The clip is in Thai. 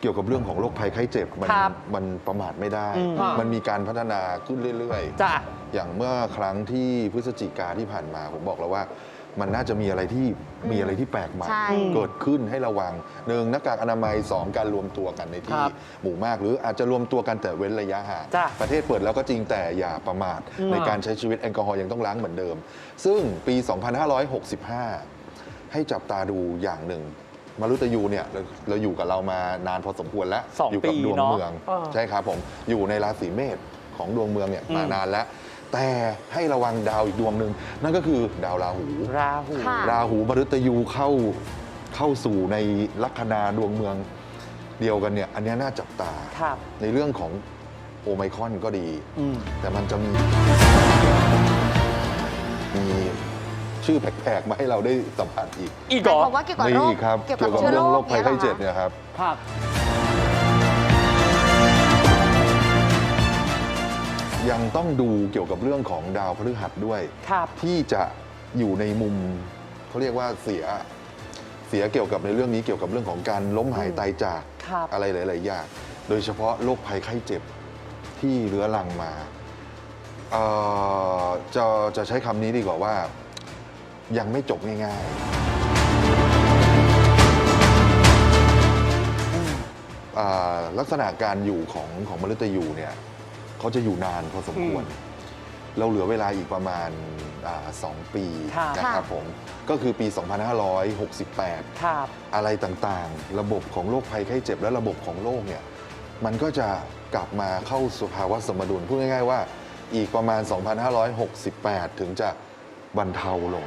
เกี่ยวกับเรื่องของโรคภัยไข้เจ็บมันครับมันประมาทไม่ได้ อืมมันมีการพัฒนาขึ้นเรื่อยจ้ะๆอย่างเมื่อครั้งที่พฤศจิกาที่ผ่านมาผมบอกแล้วว่า มันน่าจะมีอะไรที่มีอะไรที่แปลกใหม่ ใช่ เกิดขึ้นให้ระวังหนึ่งหน้ากากอนามัยสองการรวมตัวกันในคที่รับหมู่มาก หรืออาจจะรวมตัวกันแต่เว้นระยะห่างจ้ะ ประเทศเปิดแล้วก็จริงแต่อย่าประมาทอืมในการใช้ชีวิตแอลกอฮอล์ยังต้องล้างเหมือนเดิม ซึ่งปี 2565 ให้จับตาดูอย่างหนึ่ง มรุตยูเนี่ยเราเราอยู่กับเรามานานพอสมควรแล้วสองอยู่กัปีดวงเนอะเมืองเออ ใช่ครับผมอยู่ในราศีเมษของดวงเมืองเนี่ยอืมมานานแล้ว แต่ให้ระวังดาวอีกดวงหนึ่งนั่นก็คือดาวราหู ราหู ค่ะ ราหูมฤตยูเข้าเข้าสู่ในลัคนาดวงเมืองเดียวกันเนี่ย อันเนี้ยน่าจับตา ครับ ในเรื่องของโอไมครอนก็ดี อืม แต่มันจะมีมี ชื่อแปลกๆมาให้เราได้สัมผัสอีกอีกหเหรมายอความว่าเกี่ยวกับนี่โรคครับเกี่ยวกับเชื้อเรื่องโรโรคคภัยไข้เจ็บเนี่ยเนี่ยครับครับ ยังต้องดูเกี่ยวกับเรื่องของดาวพฤหัสด้วย ครับ ที่จะอยู่ในมุมเขาเรียกว่าเสียเสียเกี่ยวกับในเรื่องนี้เกี่ยวกับเรื่องของการล้มหายตายจากครับ อะไรหลายๆอย่างโดยเฉพาะโรคภัยไข้เจ็บที่เรื้อรังมา เอ่อจะจะใช้คำนี้ดีกว่าว่า ยังไม่จบง่ายๆอ่าลักษณะการอยู่ของของมฤตยูเนี่ยเขาจะอยู่นานพอสมควร เราเหลือเวลาอีกประมาณอาสองปีค่ะ นะครับผม ก็คือปี 2568 ครับ อะไรต่างๆ ระบบของโรคภัยไข้เจ็บและระบบของโลกเนี่ย มันก็จะกลับมาเข้าสภาวะสมดุล พูดง่ายๆว่า อีกประมาณ 2,568 ถึงจะบรรเทาลง